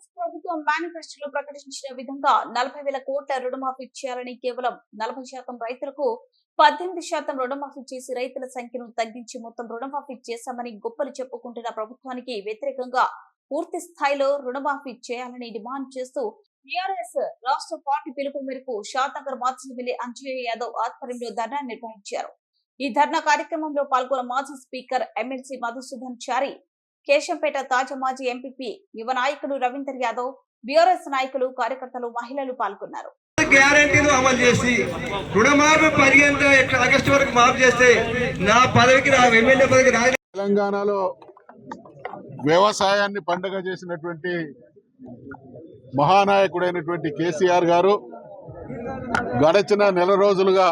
కాంగ్రెస్ ప్రభుత్వం మేనిఫెస్టోలో ప్రకటించిన విధంగా నలభై వేల కోట్ల రుణమాఫీ చేయాలని కేవలం నలభై శాతం రైతులకు పద్దెనిమిది శాతం రుణమాఫీ చేసి రైతుల సంఖ్యను తగ్గించి మొత్తం రుణమాఫీ చేశామని గొప్పలు చెప్పుకుంటున్న ప్రభుత్వానికి వ్యతిరేకంగా పూర్తి స్థాయిలో రుణమాఫీ చేయాలని డిమాండ్ చేస్తూ టీఆర్ఎస్ రాష్ట్ర పార్టీ పిలుపు మేరకు షాద్నగర్ మాజీ ఎమ్మెల్యే అంజయ్య యాదవ్ ఆధ్వర్యంలో ధర్నా నిర్వహించారు. ఈ ధర్నా కార్యక్రమంలో పాల్గొన్న మాజీ స్పీకర్ ఎమ్మెల్సీ మధుసూదన్ చారి కేశంపేట తాజా మాజీ ఎంపీపీ యువ నాయకుడు రవీందర్ యాదవ్ బీఆర్ఎస్ నాయకులు కార్యకర్తలు మహిళలు పాల్గొన్నారు. గ్యారంటీలు అమలు చేసి రుణమాఫీ పదిహేను ఆగస్టు వరకు మాఫ్ చేస్తే నా పదవికి నా ఎమ్మెల్యే పదవికి రాజీ తెలంగాణలో వ్యవసాయాన్ని పండుగ చేసినటువంటి మహానాయకుడైనటువంటి కేసీఆర్ గారు గడచిన నెల రోజులుగా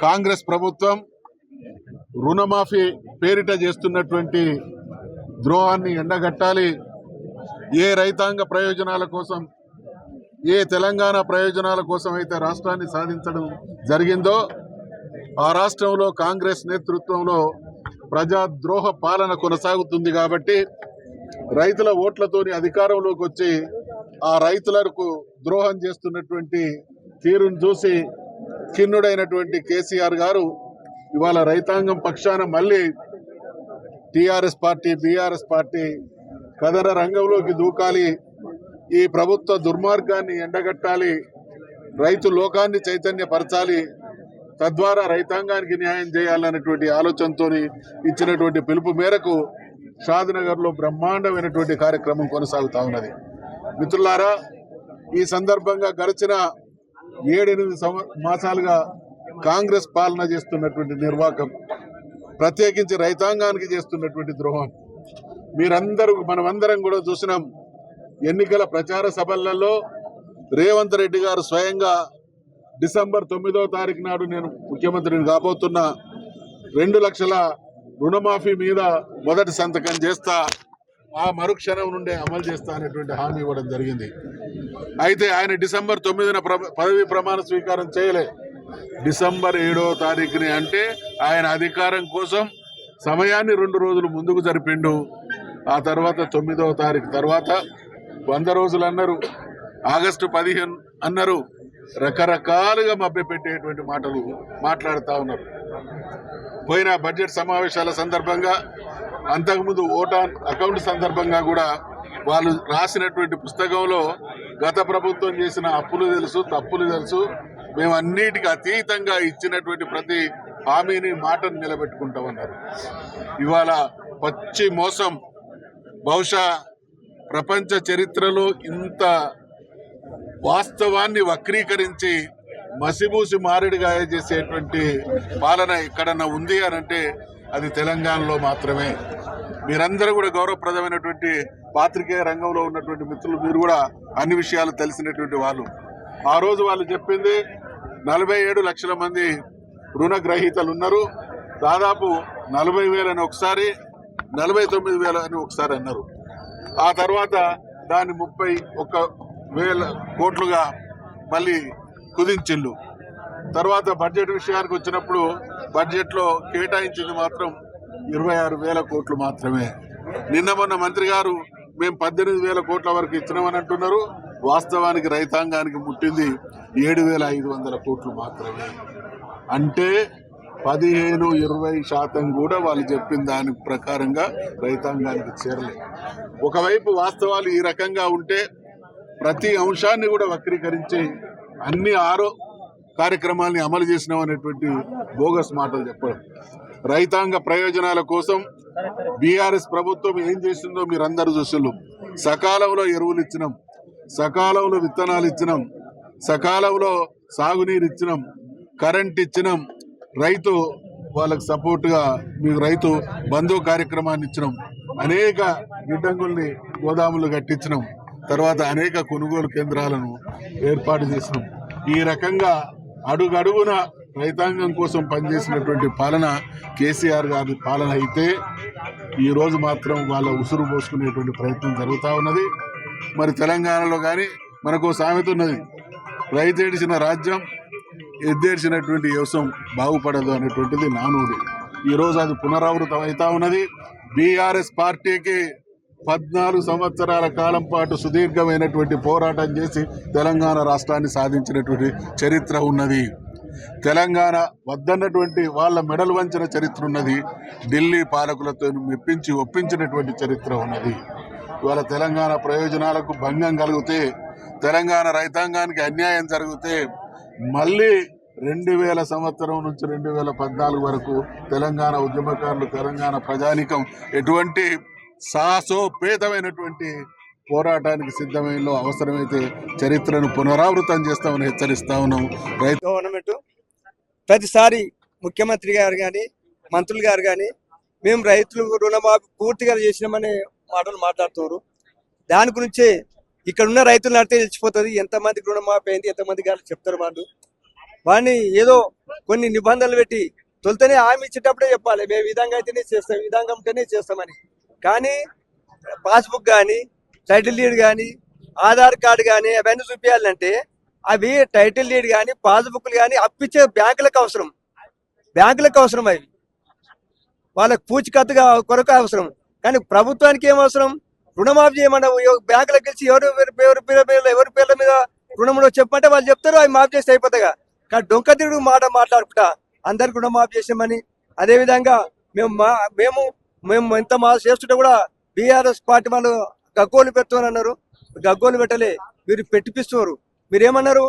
కాంగ్రెస్ ప్రభుత్వం రుణమాఫీ పేరిట చేస్తున్నటువంటి ద్రోహాన్ని ఎండగట్టాలి. ఏ రైతాంగ ప్రయోజనాల కోసం ఏ తెలంగాణ ప్రయోజనాల కోసం అయితే రాష్ట్రాన్ని సాధించడం జరిగిందో ఆ రాష్ట్రంలో కాంగ్రెస్ నేతృత్వంలో ప్రజాద్రోహ పాలన కొనసాగుతుంది కాబట్టి రైతుల ఓట్లతోని అధికారంలోకి వచ్చి ఆ రైతులకు ద్రోహం చేస్తున్నటువంటి తీరును చూసి ఖిన్నుడైనటువంటి కేసీఆర్ గారు ఇవాళ రైతాంగం పక్షాన మళ్ళీ టీఆర్ఎస్ పార్టీ బీఆర్ఎస్ పార్టీ కథన రంగంలోకి దూకాలి. ఈ ప్రభుత్వ దుర్మార్గాన్ని ఎండగట్టాలి. రైతు లోకాన్ని చైతన్యపరచాలి. తద్వారా రైతాంగానికి న్యాయం చేయాలనేటువంటి ఆలోచనతో ఇచ్చినటువంటి పిలుపు మేరకు షాద్నగర్లో బ్రహ్మాండమైనటువంటి కార్యక్రమం కొనసాగుతా ఉన్నది. మిత్రులారా ఈ సందర్భంగా గడిచిన ఏడెనిమిది సంవ మాసాలుగా కాంగ్రెస్ పాలన చేస్తున్నటువంటి నిర్వాహకం ప్రత్యేకించి రైతాంగానికి చేస్తున్నటువంటి ద్రోహం. మీరందరూ మనమందరం కూడా చూసినాం. ఎన్నికల ప్రచార సభలలో రేవంత్ రెడ్డి గారు స్వయంగా డిసెంబర్ తొమ్మిదో తారీఖు నాడు నేను ముఖ్యమంత్రిని కాబోతున్నా. రెండు లక్షల రుణమాఫీ మీద మొదటి సంతకం చేస్తా ఆ మరుక్షణం నుండే అమలు చేస్తా అనేటువంటి హామీ ఇవ్వడం జరిగింది. అయితే ఆయన డిసెంబర్ తొమ్మిదిన ప్ర- పదవీ ప్రమాణ స్వీకారం చేయలే. డిసెంబర్ ఏడవ తారీఖుని అంటే ఆయన అధికారం కోసం సమయాన్ని రెండు రోజులు ముందుకు జరిపిండు. ఆ తర్వాత తొమ్మిదవ తారీఖు తర్వాత వంద రోజులు అన్నారు. ఆగస్టు పదిహేను అన్నారు. రకరకాలుగా మభ్యపెట్టేటువంటి మాటలు మాట్లాడుతూ ఉన్నారు. పోయిన బడ్జెట్ సమావేశాల సందర్భంగా అంతకుముందు ఓటాన్ అకౌంట్ సందర్భంగా కూడా వాళ్ళు రాసినటువంటి పుస్తకంలో గత ప్రభుత్వం చేసిన అప్పులు తెలుసు తప్పులు తెలుసు మేము అన్నిటికీ అతీతంగా ఇచ్చినటువంటి ప్రతి హామీని మాటను నిలబెట్టుకుంటామన్నారు ఇవాళ పచ్చి మోసం బహుశా ప్రపంచ చరిత్రలో ఇంత వాస్తవాన్ని వక్రీకరించి మసిబూసి మారేడుగా చేసేటువంటి పాలన ఎక్కడన్నా ఉంది అని అంటే అది తెలంగాణలో మాత్రమే. మీరందరూ కూడా గౌరవప్రదమైనటువంటి పాత్రికేయ రంగంలో ఉన్నటువంటి మిత్రులు మీరు కూడా అన్ని విషయాలు తెలిసినటువంటి వాళ్ళు. ఆ రోజు వాళ్ళు చెప్పింది నలభై ఏడు లక్షల మంది రుణగ్రహీతలు ఉన్నారు. దాదాపు నలభై వేలని ఒకసారి నలభై తొమ్మిది వేల అని ఒకసారి అన్నారు. ఆ తర్వాత దాన్ని ముప్పై ఒక్క వేల కోట్లుగా మళ్ళీ కుదించిల్లు తర్వాత బడ్జెట్ విషయానికి వచ్చినప్పుడు బడ్జెట్లో కేటాయించింది మాత్రం ఇరవై ఆరు వేల కోట్లు మాత్రమే. నిన్న మొన్న మంత్రి గారు మేము పద్దెనిమిది వేల కోట్ల వరకు ఇచ్చినామని అంటున్నారు. వాస్తవానికి రైతాంగానికి ముట్టింది ఏడు వేల ఐదు వందల కోట్లు మాత్రమే. అంటే పదిహేను ఇరవై శాతం కూడా వాళ్ళు చెప్పిన దాని ప్రకారంగా రైతాంగానికి చేరలేదు ఒకవైపు వాస్తవాలు ఈ రకంగా ఉంటే ప్రతి అంశాన్ని కూడా వక్రీకరించి అన్ని ఆరో కార్యక్రమాల్ని అమలు చేసినాం అనేటువంటి బోగస్ మాటలు చెప్పడం. రైతాంగ ప్రయోజనాల కోసం బీఆర్ఎస్ ప్రభుత్వం ఏం చేసిందో మీరందరూ చూసిండ్రు సకాలంలో ఎరువులు ఇచ్చినాం. సకాలంలో విత్తనాలు ఇచ్చినాం. సకాలంలో సాగునీరు ఇచ్చినాం. కరెంట్ ఇచ్చినాం. రైతు వాళ్ళకి సపోర్ట్గా మీకు రైతు బంధు కార్యక్రమాన్ని ఇచ్చినాం. అనేక గిడ్డంగుల్ని గోదాములు కట్టించినాం. తర్వాత అనేక కొనుగోలు కేంద్రాలను ఏర్పాటు చేసినాం. ఈ రకంగా అడుగడుగున రైతాంగం కోసం పనిచేసినటువంటి పాలన కేసీఆర్ గారి పాలన అయితే ఈరోజు మాత్రం వాళ్ళ ఉసురు పోసుకునేటువంటి ప్రయత్నం జరుగుతూ ఉన్నది. మరి తెలంగాణలో కానీ మనకు సామెత ఉన్నది. రైతు ఏడిచిన రాజ్యం ఎద్దేడ్చినటువంటి వ్యవసాయం బాగుపడదు అనేటువంటిది నానుడి. ఈ రోజు అది పునరావృతం అవుతా ఉన్నది. బీఆర్ఎస్ పార్టీకి పద్నాలుగు సంవత్సరాల కాలం పాటు సుదీర్ఘమైనటువంటి పోరాటం చేసి తెలంగాణ రాష్ట్రాన్ని సాధించినటువంటి చరిత్ర ఉన్నది. తెలంగాణ వద్దన్నటువంటి వాళ్ళ మెడలు వంచిన చరిత్ర ఉన్నది. ఢిల్లీ పాలకులతో మెప్పించి ఒప్పించినటువంటి చరిత్ర ఉన్నది. ఇవాళ తెలంగాణ ప్రయోజనాలకు భంగం కలిగితే తెలంగాణ రైతాంగానికి అన్యాయం జరిగితే మళ్ళీ రెండు వేల సంవత్సరం నుంచి రెండు వేల పద్నాలుగు వరకు తెలంగాణ ఉద్యమకారులు తెలంగాణ ప్రజానికం ఎటువంటి సాహసోపేతమైనటువంటి పోరాటానికి సిద్ధమైన అవసరమైతే చరిత్రను పునరావృతం చేస్తామని హెచ్చరిస్తా ఉన్నాం. రైతు గవర్నమెంట్ ప్రతిసారి ముఖ్యమంత్రి గారు కానీ మంత్రులు గారు కానీ మేము రైతులు రుణమాఫీ పూర్తిగా చేసినామని మాటలు మాట్లాడుతున్నారు. దాని గురించి ఇక్కడ ఉన్న రైతులు నడితే తెచ్చిపోతుంది ఎంతమందికి రుణమాఫీ అయింది ఎంతమంది గారు చెప్తారు వాళ్ళు. వాడిని ఏదో కొన్ని నిబంధనలు పెట్టి తొలితేనే హామీ ఇచ్చేటప్పుడే చెప్పాలి. మేము విధంగా అయితేనే చేస్తాం విధంగా ఉంటేనే చేస్తామని. కానీ పాస్బుక్ కానీ టైటిల్ డీడ్ కానీ ఆధార్ కార్డు కానీ అవన్నీ చూపించాలంటే అవి టైటిల్ డీడ్ కానీ పాస్బుక్లు కానీ అప్పించే బ్యాంకులకు అవసరం. బ్యాంకులకు అవసరం అవి. వాళ్ళకి పూచికత్తుగా కొరకు అవసరం. కానీ ప్రభుత్వానికి ఏం అవసరం? రుణమాఫీ చేయమన్నా బ్యాంకులకు గెలిచి ఎవరు ఎవరి పేర్ల మీద ఎవరి పేర్ల మీద రుణంలో చెప్పమంటే వాళ్ళు చెప్తారు అవి మాఫీ చేస్తే అయిపోతాయిగా. కానీ డొంక తిరుగు మాట మాట్లాడుకుంటా అందరికి రుణమాఫీ చేసామని అదే విధంగా మేము మా మేము మేము ఎంత మా చేస్తుంటే కూడా బీఆర్ఎస్ పార్టీ వాళ్ళు గగ్గోలు పెడుతున్నారు అన్నారు. గగ్గోలు పెట్టలే మీరు పెట్టిపిస్తున్నారు. మీరేమన్నారు?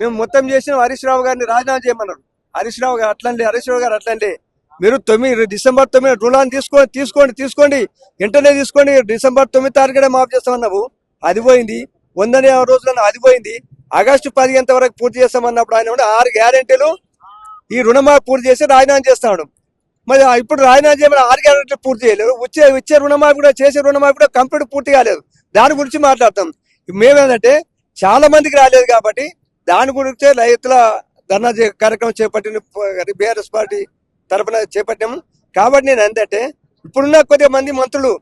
మేము మొత్తం చేసిన హరీష్ రావు గారిని రాజీనామా చేయమన్నారు. హరీష్ రావు గారు అట్లండి హరీష్ రావు గారు అట్లండి. మీరు తొమ్మిది డిసెంబర్ తొమ్మిది రుణాన్ని తీసుకోండి తీసుకోండి తీసుకోండి. వెంటనే తీసుకోండి డిసెంబర్ తొమ్మిది తారీఖునే మాఫ్ చేస్తామన్నావు. అది పోయింది. వందనే రోజులను అది పోయింది. ఆగస్టు పదిహేను వరకు పూర్తి చేస్తామన్నప్పుడు ఆయన ఆరు గ్యారెంటీలు ఈ రుణమాఫీ పూర్తి చేసి రాజీనామా చేస్తాడు. మరి ఇప్పుడు రాజీనామా చేయమని ఆరు గ్యారెంటీలు పూర్తి చేయలేదు. వచ్చే ఇచ్చే రుణమాఫీ కూడా చేసే రుణమాఫీ కూడా కంప్లీట్ పూర్తి కాలేదు. దాని గురించి మాట్లాడతాం. మేమేంటంటే చాలా మందికి రాలేదు కాబట్టి దాని గురించే రైతుల ధర్నా కార్యక్రమం చేపట్టిన బీఆర్ఎస్ పార్టీ తరపున చేపట్టాము. కాబట్టి నేను ఏంటంటే ఇప్పుడున్న కొద్ది మంది మంత్రులు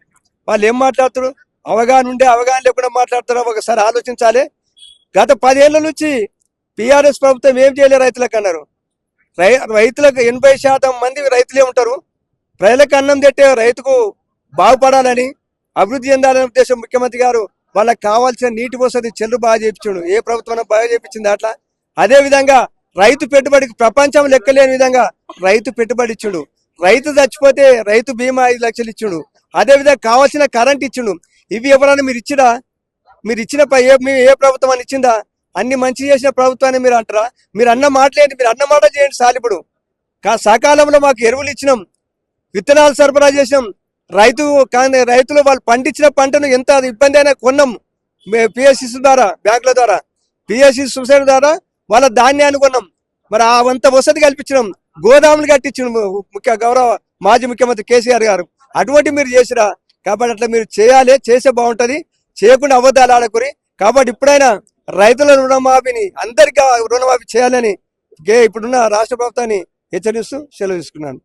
వాళ్ళు ఏం మాట్లాడుతారు? అవగాహన ఉండే అవగాహన లేకుండా మాట్లాడుతారో? ఒకసారి ఆలోచించాలి. గత పదేళ్ళ నుంచి పిఆర్ఎస్ ప్రభుత్వం ఏం చేయలేదు రైతులకు అన్నారు. రై రైతులకు ఎనభై శాతం మంది రైతులే ఉంటారు. ప్రజలకు అన్నం తెట్టే రైతుకు బాగుపడాలని అభివృద్ధి చెందాలనే ఉద్దేశం ముఖ్యమంత్రి గారు వాళ్ళకి కావాల్సిన నీటి వసతి చెల్లు బాగా చేయించాడు ఏ ప్రభుత్వం బాగా చేయించింది అట్లా? అదే విధంగా రైతు పెట్టుబడికి ప్రపంచం లెక్కలేని విధంగా రైతు పెట్టుబడి ఇచ్చుడు. రైతు చచ్చిపోతే రైతు బీమా ఐదు లక్షలు ఇచ్చుడు. అదే విధంగా కావాల్సిన కరెంట్ ఇచ్చిండు. ఇవి ఎవరైనా మీరు ఇచ్చిరా? మీరు ఇచ్చిన ఏ మీ ఏ ప్రభుత్వం అని ఇచ్చిందా? అన్ని మంచి చేసిన ప్రభుత్వాన్ని మీరు అంటారా? మీరు అన్న మాటలేంటి? మీరు అన్న మాట చేయండి సాలిపుడు. కా సకాలంలో మాకు ఎరువులు ఇచ్చినాం. విత్తనాలు సరఫరా చేసినాం. రైతు కానీ రైతులు వాళ్ళు పండించిన పంటను ఎంత ఇబ్బంది అయినా కొన్నాం. పిఎస్సి ద్వారా బ్యాంకుల ద్వారా. పిఎస్సి సొసైటీ ద్వారా వాళ్ళ ధాన్యాన్ని కొన్నాం మరి ఆ వంత వసతి కల్పించినాం గోదాములు కట్టించిన ముఖ్య గౌరవ మాజీ ముఖ్యమంత్రి కేసీఆర్ గారు. అటువంటి మీరు చేసిరా కాబట్టి అట్లా మీరు చేయాలి చేసే బాగుంటది చేయకుండా అబద్ధాలు ఆడకురి. కాబట్టి ఇప్పుడైనా రైతుల రుణమాఫీని అందరికీ రుణమాఫీ చేయాలని గే- ఇప్పుడున్న రాష్ట్ర ప్రభుత్వాన్ని హెచ్చరిస్తూ సెలవు తీసుకున్నాను.